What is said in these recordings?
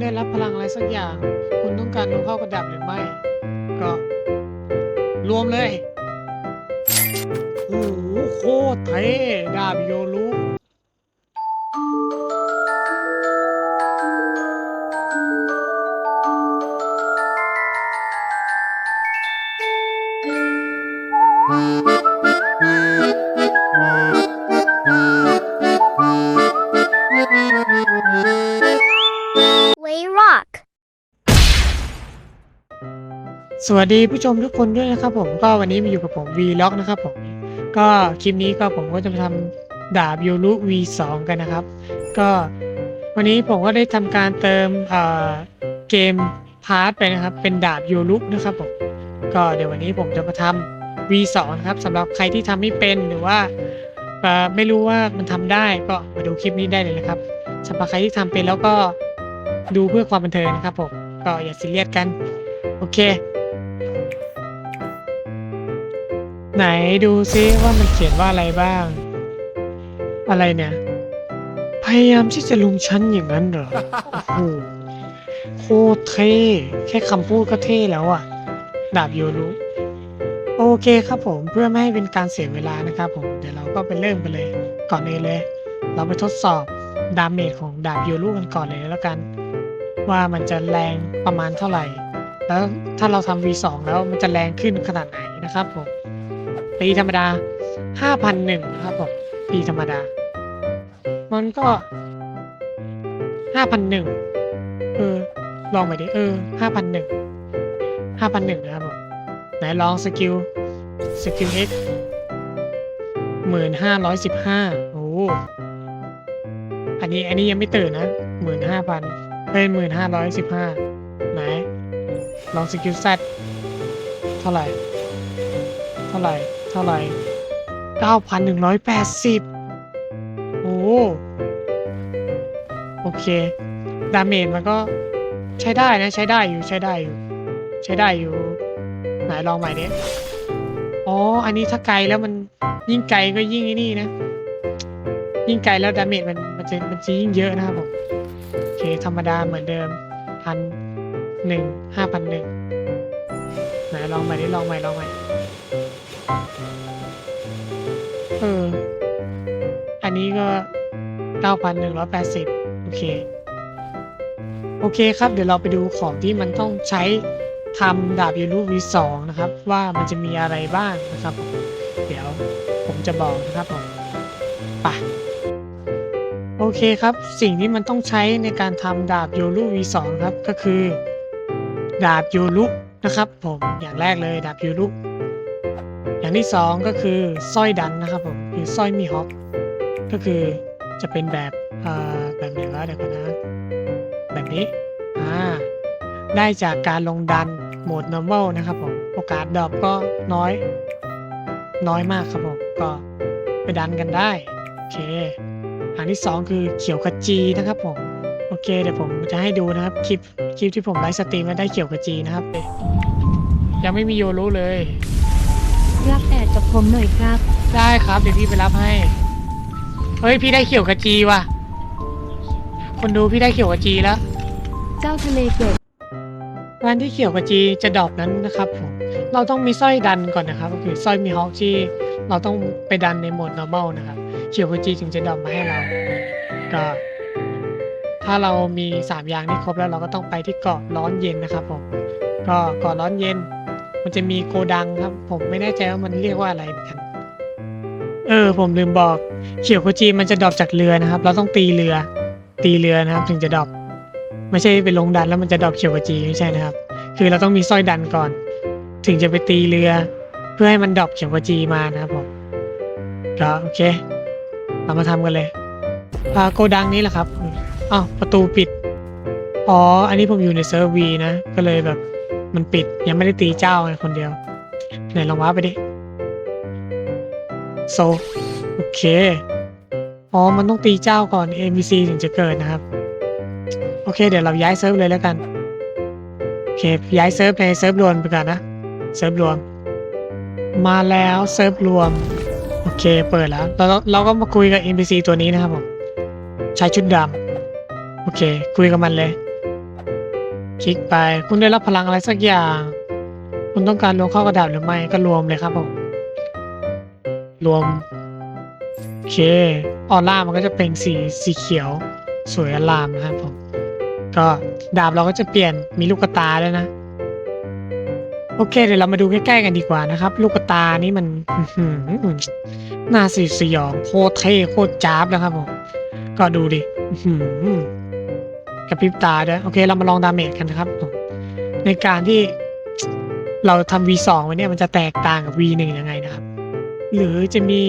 ได้รับพลังอะไรสักอย่าง คุณต้องการรู้เข้ากระดับหรือไม่ ก็ รวมเลย โอ้โหโคตรเท่ดาบโยรุ Rock. สวัสดีผู้ชมทุกคนด้วยนะครับผมก็วันนี้มาอยู่กับผม V l o g นะครับผมก็คลิปนี้ก็ผมก็จะมาทำดาบโยรุ V2 กันนะครับ ก็วันนี้ผมก็ได้ทำการเติมเอ่อเกมพาร์ทไปนะครับ เป็นดาบโยรุนะครับผมก็เดี๋ยววันนี้ผมจะมาทำ V2 นะครับสำหรับใครที่ทำไม่เป็นหรือว่าเอ่อไม่รู้ว่ามันทำได้ก็มาดูคลิปนี้ได้เลยนะครับสำหรับใครที่ทำเป็นแล้วก็ ดูเพื่อความบันเทิงนะครับผมก็อย่าซีเรียสกัน โอเค ไหนดูซิว่ามันเขียนว่าอะไรบ้าง อะไรเนี่ย พยายามที่จะลุมชั้นอย่างนั้นเหรอโอ้โหโคตรเท่แค่คำพูดก็เท่แล้วอะ ดาบโยรุโอเคครับผมเพื่อไม่ให้เป็นการเสียเวลานะครับผมเดี๋ยวเราก็ไปเริ่มกันเลย ก่อนเลยเลย เราไปทดสอบดาเมจของดาบโยรุกันก่อนเลยแล้วกัน ว่ามันจะแรงประมาณเท่าไหร่ แล้วถ้าเราทำ V2 แล้วมันจะแรงขึ้นขนาดไหนนะครับผมปีธรรมดา 5,001นะครับผมปีธรรมดา มันก็ 5,001เออ ลองไปดิเออ 5,001 5,001นะครับผมไหนลองสกิลสกิล X 1515โอ้โหอันนี้อันนี้ยังไม่ตื่นนะ 15,000 เอ้ย1515ไหน ลองสกิล Z เท่าไหร่ เท่าไหร่ เท่าไหร่9,180โอ้โหโอเค ดาเมจมันก็ใช้ได้นะ ใช้ได้อยู่ใช้ได้อยู่ ใช้ได้อยู่ ไหนลองใหม่ดิอ๋อ อันนี้ถ้าไกลแล้วมันยิ่งไกลก็ยิ่งไอ้นี่นะ ยิ่งไกลแล้วดาเมจมันมันจะมันจะยิ่งเยอะนะครับผม เคธรรมดาเหมือนเดิมพันหนึ่งห้าพันหนึ่งไหนลองใหม่ดิลองใหม่ลองใหม่เอออันนี้ก็9,180โอเค โอเคครับเดี๋ยวเราไปดูของที่มันต้องใช้ทำดาบยูรู V2 นะครับ ว่ามันจะมีอะไรบ้างนะครับ เดี๋ยวผมจะบอกนะครับผมไปะ โอเคครับ สิ่งที่มันต้องใช้ในการทำดาบโยรุ V2 ครับก็คือ ดาบโยรุนะครับผมอย่างแรกเลยดาบโยรุอย่างที่สองก็คือสร้อยดันนะครับผมคือสร้อยมีฮอคก็คือจะเป็นแบบแบบไหนวะเดี๋ยวก่อนนะแบบนี้อ่าได้จากการลงดันโหมด normal นะครับผมโอกาสดรอปก็น้อย น้อยมากครับผมก็ไปดันกันได้โอเค ที่สองคือเขียวขจีนะครับผมโอเคเดี๋ยวผมจะให้ดูนะครับคลิปคลิปที่ผมไลฟ์สตรีมแล้วได้เขียวขจีนะครับ ยังไม่มีโยรู้เลย รับแอดกับผมหน่อยครับ ได้ครับเดี๋ยวพี่ไปรับให้เฮ้ยพี่ได้เขียวกระจีว่ะ คนดูพี่ได้เขียวกระจีแล้ว เจ้าทะเลเกิดการที่เขียวกระจีจะดรอปนั้นนะครับผมเราต้องมีสร้อยดันก่อนนะครับ ก็คือสร้อยมีฮอคที่เราต้องไปดันในโหมด normal นะครับ เขียวกระจีถึงจะดอปมาให้เรา ก็ ถ้าเรามีสามอย่างนี้ครบแล้วเราก็ต้องไปที่เกาะร้อนเย็นนะครับผมก็เกาะร้อนเย็น มันจะมีโกดังครับ ผมไม่แน่ใจว่ามันเรียกว่าอะไรเหมือนกันเออผมลืมบอกเขียวโคจีมันจะดรอปจากเรือนะครับ เราต้องตีเรือ ตีเรือนะครับ ถึงจะดรอปไม่ใช่ไปลงดันแล้วมันจะดรอปเขียวโคจีไม่ใช่นะครับ คือเราต้องมีสร้อยดันก่อน ถึงจะไปตีเรือ เพื่อให้มันดรอปเขียวโคจีมานะครับผมก็โอเค เรามาทำกันเลยอ่าโกดังนี้แหละครับอ้าวประตูปิด อ๋อ อันนี้ผมอยู่ในเซิร์ฟวีนะ ก็เลยแบบมันปิดยังไม่ได้ตีเจ้าไงคนเดียว ไหนลองว้าไปดิ โซ โอเค อ๋อ มันต้องตีเจ้าก่อน NPC ถึงจะเกิดนะครับ โอเค เดี๋ยวเราย้ายเซิร์ฟเลยแล้วกัน โอเค ย้ายเซิร์ฟในเซิร์ฟรวมไปก่อนนะ เซิร์ฟรวม มาแล้วเซิร์ฟรวม โอเคเปิดแล้วเราเราก็มาคุยกับ NPC ตัวนี้นะครับผมใช้ชุดดำโอเค คุยกับมันเลย คลิกไปคุณได้รับพลังอะไรสักอย่าง คุณต้องการรวมเข้ากระดาษหรือไม่ก็รวมเลยครับผมรวมโอเคออร่ามันก็จะเป็นสีสีเขียว สวยอลามนะครับผมก็ดาบเราก็จะเปลี่ยนมีลูกตาด้วยนะ โอเคเดี๋ยวเรามาดูใกล้ๆกันดีกว่านะครับ ลูกตานี่มันหน้าสีสยองโคตรเท่โคตรจ้าบนะครับผมก็ดูดิกระพริบตาด้วยโอเคเรามาลองดาเมจกันนะครับผมในการที่เราทำ V2 ไว้เนี่ยมันจะแตกต่างกับ V1 ยังไงนะครับ หรือจะมี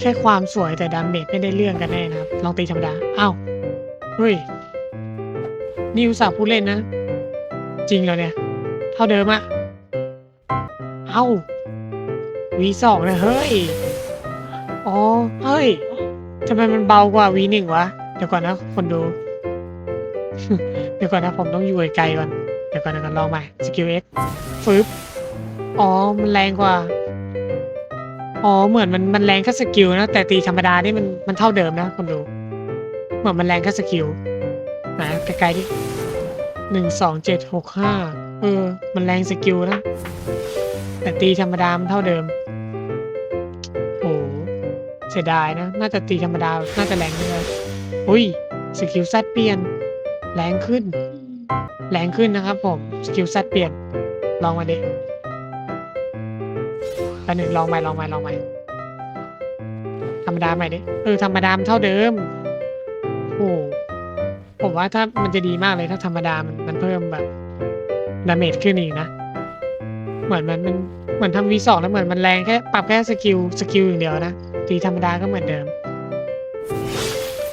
แค่ความสวยแต่ดาเมจไม่ได้เรื่องกันแน่นะครับ ลองตีธรรมดาอ้าวเฮ้ยนิวสับผู้เล่นนะ จริงแล้วเนี่ย เท่าเดิมอะ อ้า V2 นะเฮ้ย อ๋อ เฮ้ยทำไมมันเบากว่า V1 วะ เดี๋ยวก่อนนะคนดู เดี๋ยวก่อนนะผมต้องอยู่ไกลก่อน เดี๋ยวก่อนนะกันลองม่สกิล X ฟึบอ๋อ มันแรงกว่า อ๋อ เหมือนมันมันแรงแค่สกิลนะ แต่ตีธรรมดานี่มันมันเท่าเดิมนะคนดู เหมือนมันแรงแค่สกิลนะไกลๆดิหนึ่งสองเจ็ดหกห้าเออ มันแรงสกิลนะ แต่ตีธรรมดามันเท่าเดิมโอ้เสียดายนะ น่าจะตีธรรมดา น่าจะแรงขึ้นเลยอุ้ย สกิลซัดเปลี่ยน แรงขึ้น แรงขึ้นนะครับผม สกิลซัดเปลี่ยน ลองมาดิอันหนึ่งลองใหม่ลองใหม่ลองใหม่ธรรมดาใหม่ดิเออธรรมดามเท่าเดิม โอ้ผมว่าถ้ามันจะดีมากเลยถ้าธรรมดามันมันเพิ่มแบบดาเมจขึ้นอีกนะ เหมือนมันมันเหมือนทำ V2 แล้วเหมือนมันแรงแค่ปรับแค่สกิลสกิลอย่างเดียวนะตีธรรมดาก็เหมือนเดิม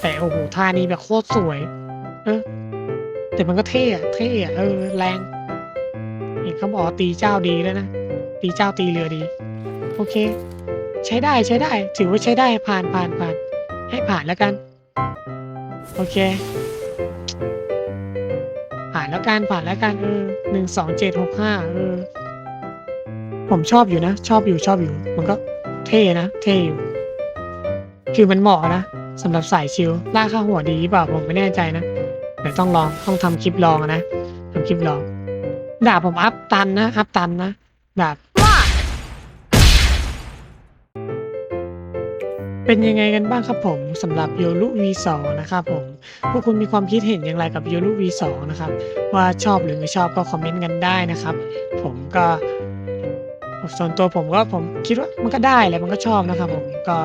แต่โอ้โหท่านี้แบบโคตรสวย เออแต่มันก็เท่อะเท่อะเออแรงเห็นเขาบอกตีเจ้าดีแล้วนะตีเจ้าตีเรือดี โอเค ใช้ได้ใช้ได้ ถือว่าใช้ได้ผ่านผ่านผ่านให้ผ่านแล้วกัน โอเค ผ่านแล้วกันผ่านแล้วกันเออหนึ่งสองเจ็ดหกห้าเออ ผมชอบอยู่นะ ชอบอยู่ชอบอยู่ มันก็เท่นะ เท่อยู่ คือมันเหมาะนะสำหรับสายชิลล่ากค่าหัวดีเปล่าผมไม่แน่ใจนะเดี๋ยวต้องลองต้องทำคลิปลองนะทำคลิปลองดาบผมอัพตันนะอัพตันนะดาบเป็นยังไงกันบ้างครับผมสำหรับโยรุ V2 นะครับผมพวกคุณมีความคิดเห็นอย่างไรกับโยรุ V2 นะครับว่าชอบหรือไม่ชอบก็คอมเมนต์กันได้นะครับ ผมก็ ส่วนตัวผมก็ผมคิดว่ามันก็ได้แหละมันก็ชอบนะครับผมก็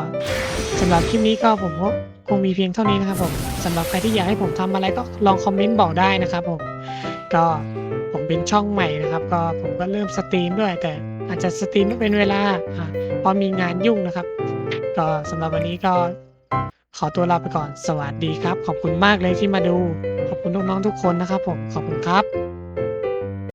สำหรับคลิปนี้ก็ผมก็คงมีเพียงเท่านี้นะครับผมสำหรับใครที่อยากให้ผมทำอะไรก็ลองคอมเมนต์บอกได้นะครับผมก็ผมเป็นช่องใหม่นะครับ ก็ผมก็เริ่มสตรีมด้วย แต่อาจจะสตรีมไม่เป็นเวลาอ่าเพราะมีงานยุ่งนะครับ ก็สำหรับวันนี้ก็ขอตัวลาไปก่อนสวัสดีครับ ขอบคุณมากเลยที่มาดู ขอบคุณน้องๆทุกคนนะครับผมขอบคุณครับ